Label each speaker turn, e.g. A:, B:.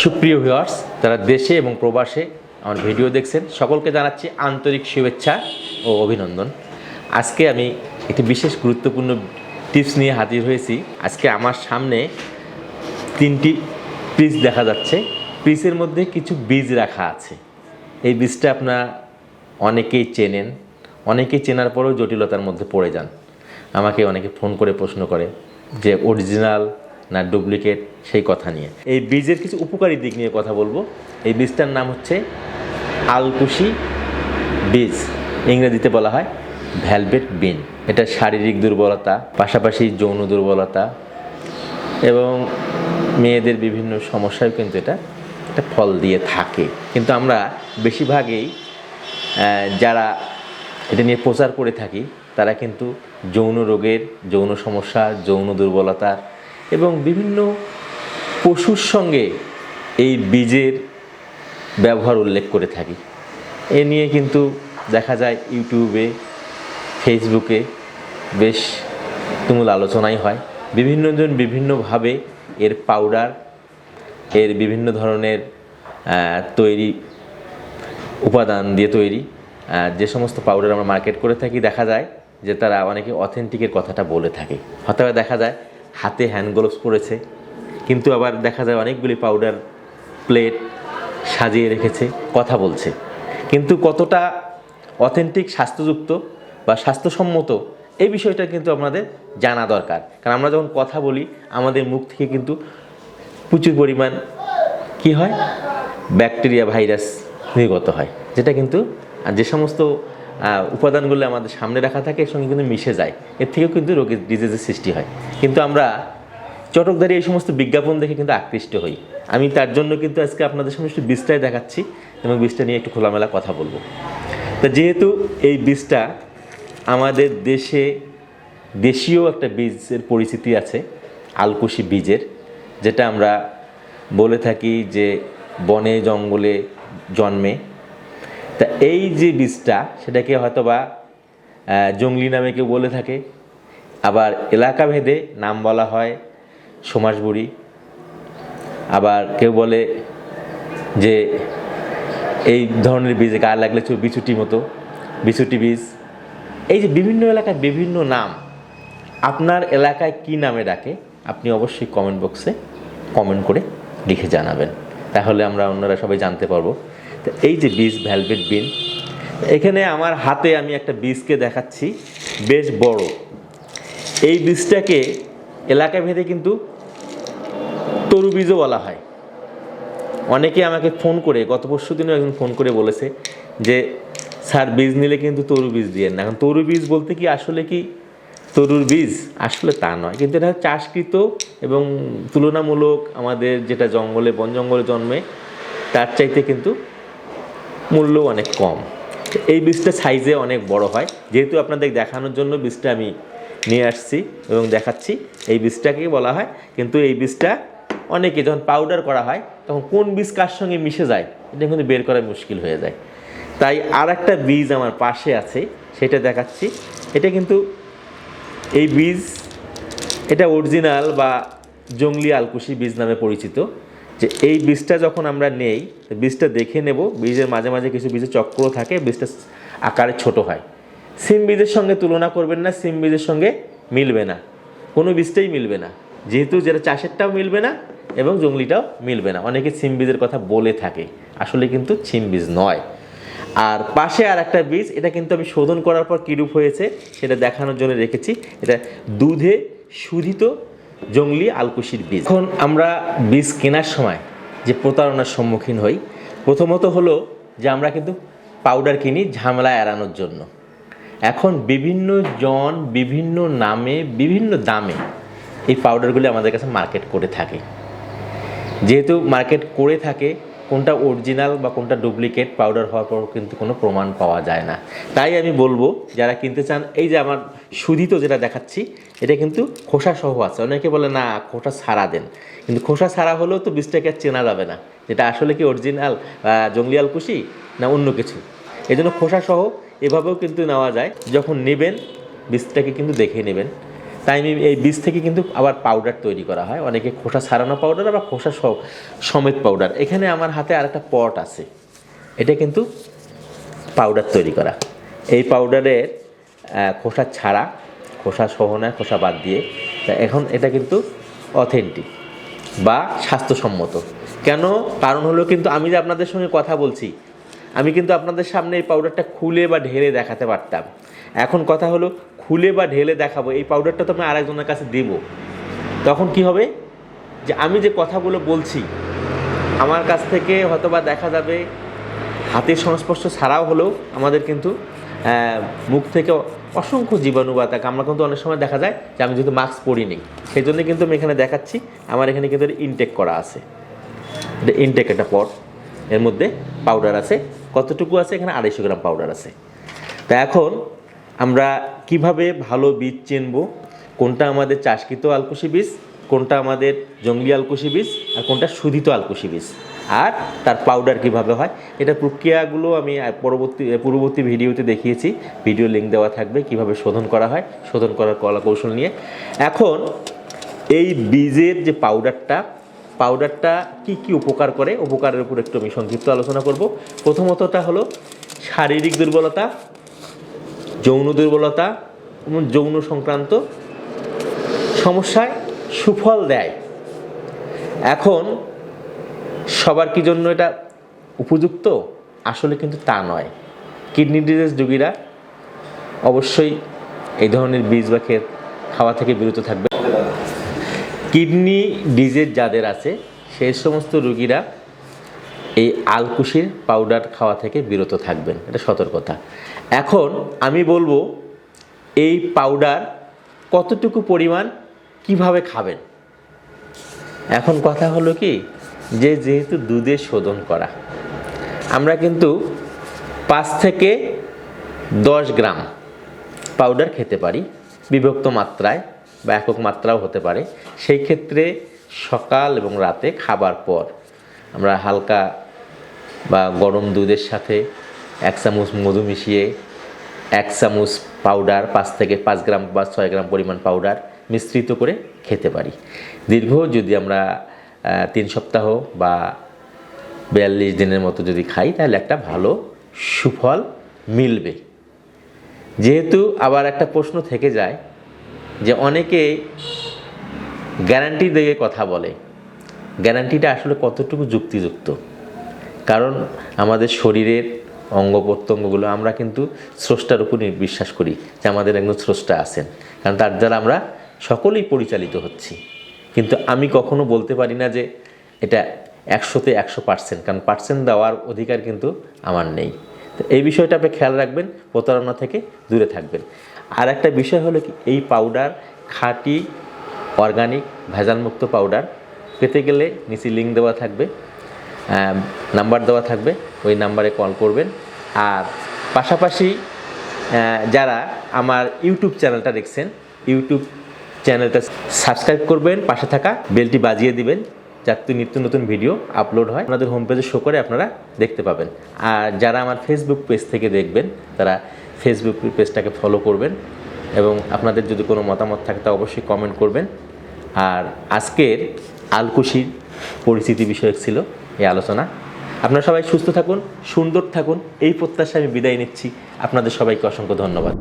A: সুপ্রিয় ভিউয়ার্স, যারা দেশে এবং প্রবাসে আমার ভিডিও দেখছেন, সকলকে জানাচ্ছি আন্তরিক শুভেচ্ছা ও অভিনন্দন। আজকে আমি একটি বিশেষ গুরুত্বপূর্ণ টিপস নিয়ে হাজির হয়েছি। আজকে আমার সামনে তিনটি পিস দেখা যাচ্ছে। পিসের মধ্যে কিছু বীজ রাখা আছে। এই বীজটা আপনারা অনেকেই চেনেন। অনেকেই চেনার পরেও জটিলতার মধ্যে পড়ে যান। আমাকে অনেকে ফোন করে প্রশ্ন করে যে, অরিজিনাল না ডুপ্লিকেট সেই কথা নিয়ে। এই বীজের কিছু উপকারী দিক নিয়ে কথা বলব। এই বীজটার নাম হচ্ছে আলকুশি বীজ। ইংরেজিতে বলা হয় ভ্যালভেট বিন। এটা শারীরিক দুর্বলতা, পাশাপাশি যৌন দুর্বলতা এবং মেয়েদের বিভিন্ন সমস্যায় কিন্তু এটা, একটা ফল দিয়ে থাকে। কিন্তু আমরা বেশিরভাগই যারা এটা নিয়ে প্রচার করে থাকি, তারা কিন্তু যৌন রোগের, যৌন সমস্যা, যৌন দুর্বলতার এবং বিভিন্ন পশুর সঙ্গে এই বীজের ব্যবহার উল্লেখ করে থাকি। এ নিয়ে কিন্তু দেখা যায় ইউটিউবে, ফেসবুকে বেশ তুমুল আলোচনাই হয়। বিভিন্নজন বিভিন্নভাবে এর পাউডার এর বিভিন্ন ধরনের তৈরি উপাদান দিয়ে তৈরি যে সমস্ত পাউডার আমরা মার্কেট করে থাকি, দেখা যায় যে তারা অনেকে অথেন্টিকের কথাটা বলে থাকে। হয়তো দেখা যায় হাতে হ্যান্ড গ্লোভস পরেছে, কিন্তু আবার দেখা যায় অনেকগুলি পাউডার প্লেট সাজিয়ে রেখেছে, কথা বলছে। কিন্তু কতটা অথেন্টিক স্বাস্থ্যযুক্ত বা স্বাস্থ্যসম্মত এই বিষয়টা কিন্তু আমাদের জানা দরকার। কারণ আমরা যখন কথা বলি, আমাদের মুখ থেকে কিন্তু প্রচুর পরিমাণ কি হয়? ব্যাকটেরিয়া ভাইরাস নির্গত হয়। যেটা কিন্তু যে সমস্ত উপাদানগুলো আমাদের সামনে রাখা থাকে, এর সঙ্গে কিন্তু মিশে যায়। এর থেকেও কিন্তু রোগের ডিজিজের সৃষ্টি হয়। কিন্তু আমরা চটকদারি এই সমস্ত বিজ্ঞাপন দেখে কিন্তু আকৃষ্ট হই। আমি তার জন্য কিন্তু আজকে আপনাদের সামনে একটু বীজটাই দেখাচ্ছি এবং বীজটা নিয়ে একটু খোলামেলা কথা বলব। তা যেহেতু এই বীজটা আমাদের দেশে দেশীয় একটা বীজের পরিচিতি আছে, আলকুশি বীজের, যেটা আমরা বলে থাকি যে বনে জঙ্গলে জন্মে। তা এই যে বীজটা, সেটাকে হয়তোবা জঙ্গলি নামে কেউ বলে থাকে আবার এলাকা ভেদে নাম বলা হয় সমাজবুড়ি আবার কেউ বলে যে এই ধরনের বীজ গায়ে লাগলে বিছুটি মতো বিছুটি বীজ। এই যে বিভিন্ন এলাকায় বিভিন্ন নাম, আপনার এলাকায় কি নামে ডাকে, আপনি অবশ্যই কমেন্ট বক্সে কমেন্ট করে লিখে জানাবেন। তাহলে আমরা অন্যরা সবাই জানতে পারব। তো এই যে বীজ ভ্যালভেট বিন এখানে আমার হাতে আমি একটা বীজকে দেখাচ্ছি, বেশ বড়। এই বীজটাকে এলাকা ভেদে কিন্তু তরু বীজও বলা হয়। অনেকে আমাকে ফোন করে, গত পরশু দিনও একজন ফোন করে বলেছে যে, স্যার, বীজ নিলে কিন্তু তরু বীজ দিয়ে না এখন তরু বীজ বলতে কি আসলে কি? তরুর বীজ? আসলে তা নয়। কিন্তু এটা চাষকৃত এবং তুলনামূলক আমাদের যেটা জঙ্গলে, বন জঙ্গলে জন্মে, তার চাইতে কিন্তু মূল্য অনেক কম। এই বীজটা সাইজে অনেক বড় হয়। যেহেতু আপনাদের দেখানোর জন্য বীজটা আমি নিয়ে আসছি এবং দেখাচ্ছি। এই বীজটাকেই বলা হয়। কিন্তু এই বীজটা অনেকে যখন পাউডার করা হয়, তখন কোন বীজ কার সঙ্গে মিশে যায়, এটা কিন্তু বের করা মুশকিল হয়ে যায়। তাই আর একটা বীজ আমার পাশে আছে, সেটা দেখাচ্ছি। এটা কিন্তু এই বীজ, এটা অরিজিনাল বা জঙ্গলি আলকুশি বীজ নামে পরিচিত। যে এই বীজটা যখন আমরা নেই বীজটা দেখে নেব। বীজের মাঝে মাঝে কিছু বীজের চক্র থাকে, বীজটা আকারে ছোট হয়। সিম বীজের সঙ্গে তুলনা করবেন না সিম বীজের সঙ্গে মিলবে না। কোনো বীজটাই মিলবে না। যেহেতু যেটা চাষেরটাও মিলবে না এবং জঙ্গলিটাও মিলবে না। অনেকে সিম বীজের কথা বলে থাকে। আসলে কিন্তু সিম বীজ নয়। আর পাশে আর একটা বীজ, এটা কিন্তু আমি শোধন করার পর কীরূপ হয়েছে, সেটা দেখানোর জন্য রেখেছি। এটা দুধে শুধিত জঙ্গলি আলকুশির বীজ। এখন আমরা বীজ কেনার সময় যে প্রতারণার সম্মুখীন হই, প্রথমত হলো যে আমরা কিন্তু পাউডার কিনি ঝামেলা এড়ানোর জন্য। এখন বিভিন্ন জন বিভিন্ন নামে, বিভিন্ন দামে এই পাউডারগুলি আমাদের কাছে মার্কেট করে থাকে। যেহেতু মার্কেট করে থাকে, কোনটা অরিজিনাল বা কোনটা ডুপ্লিকেট পাউডার হওয়ার পর কিন্তু কোনো প্রমাণ পাওয়া যায় না। তাই আমি বলব, যারা কিনতে চান, এই যে আমার শুধিত যেটা দেখাচ্ছি, এটা কিন্তু খোসা সহ আছে। অনেকে বলে, না, খোসা ছাড়া দেন। কিন্তু খোসা ছাড়া হলেও তো বীজটাকে আর চেনা যাবে না। যেটা আসলে কি অরিজিনাল জঙ্গলি আলকুশি না অন্য কিছু? এই জন্য খোসা সহ এভাবেও কিন্তু নেওয়া যায়। যখন নেবেন, বীজটাকে কিন্তু দেখে নেবেন। তাই এই বীজ থেকে কিন্তু আবার পাউডার তৈরি করা হয়। অনেকে খোসা ছাড়ানো পাউডার আবার খোসা সমেত পাউডার এখানে আমার হাতে আর একটা পট আছে। এটা কিন্তু পাউডার তৈরি করা। এই পাউডারের খোসা ছাড়া, খোসা সহ নয় খোসা বাদ দিয়ে। তা এখন এটা কিন্তু অথেন্টিক বা স্বাস্থ্যসম্মত। কেন? কারণ হলো কিন্তু আমি যে আপনাদের সঙ্গে কথা বলছি আমি কিন্তু আপনাদের সামনে এই পাউডারটা খুলে বা ঢেলে দেখাতে পারতাম। এখন কথা হলো, খুলে বা ঢেলে দেখাবো, এই পাউডারটা তো আমি আরেকজনের কাছে দেব। তখন কি হবে? যে আমি যে কথাগুলো বলছি, আমার কাছ থেকে হয়তো বা দেখা যাবে, হাতের সংস্পর্শ ছাড়াও হলেও আমাদের কিন্তু মুখ থেকে অসংখ্য জীবাণু বা তাকে আমরা কিন্তু অনেক সময় দেখা যায় যে আমি যেহেতু মাস্ক পরিনি সেই জন্য কিন্তু আমি এখানে দেখাচ্ছি, আমার এখানে কিন্তু ইনটেক করা আছে। এটা ইনটেক একটা পট, এর মধ্যে পাউডার আছে। কতটুকু আছে? এখানে আড়াইশো গ্রাম পাউডার আছে। তা এখন আমরা কীভাবে ভালো বীজ চিনব? কোনটা আমাদের চাষকৃত আলকুশি বীজ, কোনটা আমাদের জঙ্গলি আলকুশি বীজ, আর কোনটা শুধিত আলকুশি বীজ? আর তার পাউডার কীভাবে হয়? এটা প্রক্রিয়াগুলো আমি পরবর্তী পূর্ববর্তী ভিডিওতে দেখিয়েছি। ভিডিও লিঙ্ক দেওয়া থাকবে, কীভাবে শোধন করা হয়, শোধন করার কলা কৌশল নিয়ে। এখন এই বীজের যে পাউডারটা পাউডারটা কি কি উপকার করে? উপকারের উপর একটু আমি সংক্ষিপ্ত আলোচনা করব। প্রথমতটা হলো শারীরিক দুর্বলতা, যৌন দুর্বলতা, এবং যৌন সংক্রান্ত সমস্যায় সুফল দেয়। এখন সবার কি জন্য এটা উপযুক্ত? আসলে কিন্তু তা নয়। কিডনি ডিজিজ রোগীরা অবশ্যই এই ধরনের বীজ বা ক্ষেত খাওয়া থেকে বিরত থাকবে। কিডনি ডিজিজ যাদের আছে, সেই সমস্ত রুগীরা এই আলকুশির পাউডার খাওয়া থেকে বিরত থাকবেন। এটা সতর্কতা। এখন আমি বলব, এই পাউডার কতটুকু পরিমাণ, কীভাবে খাবেন? এখন কথা হলো কি, যে যেহেতু দুধে শোধন করা, আমরা কিন্তু পাঁচ থেকে দশ গ্রাম পাউডার খেতে পারি, বিভক্ত মাত্রায়। বা একক মাত্রাও হতে পারে। সেই ক্ষেত্রে সকাল এবং রাতে খাবার পর আমরা হালকা বা গরম দুধের সাথে এক চামচ মধু মিশিয়ে এক চামচ পাউডার পাঁচ থেকে পাঁচ গ্রাম বা ছয় গ্রাম পরিমাণ পাউডার মিশ্রিত করে খেতে পারি। দীর্ঘ যদি আমরা তিন সপ্তাহ বা বিয়াল্লিশ দিনের মতো যদি খাই, তাহলে একটা ভালো সুফল মিলবে। যেহেতু আবার একটা প্রশ্ন থেকে যায় যে অনেকে গ্যারান্টি দিয়ে কথা বলে। গ্যারান্টিটা আসলে কতটুকু যুক্তিযুক্ত? কারণ আমাদের শরীরের অঙ্গ প্রত্যঙ্গগুলো আমরা কিন্তু স্রষ্টার উপর বিশ্বাস করি যে আমাদের একজন স্রষ্টা আছেন। কারণ তার দ্বারা আমরা সকলেই পরিচালিত হচ্ছি। কিন্তু আমি কখনো বলতে পারি না যে এটা একশোতে একশো পার্সেন্ট কারণ পার্সেন্ট দেওয়ার অধিকার কিন্তু আমার নেই। তো এই বিষয়টা আপনি খেয়াল রাখবেন, প্রতারণা থেকে দূরে থাকবেন। আর একটা বিষয় হলো কি, এই পাউডার খাঁটি অর্গানিক ভেজালমুক্ত পাউডার পেতে গেলে নিচে লিঙ্ক দেওয়া থাকবে নাম্বার দেওয়া থাকবে, ওই নাম্বারে কল করবেন। আর পাশাপাশি যারা আমার ইউটিউব চ্যানেলটা দেখছেন, ইউটিউব চ্যানেলটা সাবস্ক্রাইব করবেন, পাশে থাকা বেলটি বাজিয়ে দিবেন, যাতে নিত্য নতুন ভিডিও আপলোড হয়। আপনাদের হোম পেজে শো করে আপনারা দেখতে পাবেন। আর যারা আমার ফেসবুক পেজ থেকে দেখবেন, তারা ফেসবুক পেজটাকে ফলো করবেন এবং আপনাদের যদি কোনো মতামত থাকে তা অবশ্যই কমেন্ট করবেন। আর আজকের আলকুশির পরিস্থিতি বিষয়ক ছিল এই আলোচনা। আপনারা সবাই সুস্থ থাকুন, সুন্দর থাকুন, এই প্রত্যাশা আমি বিদায় নিচ্ছি। আপনাদের সবাইকে অসংখ্য ধন্যবাদ।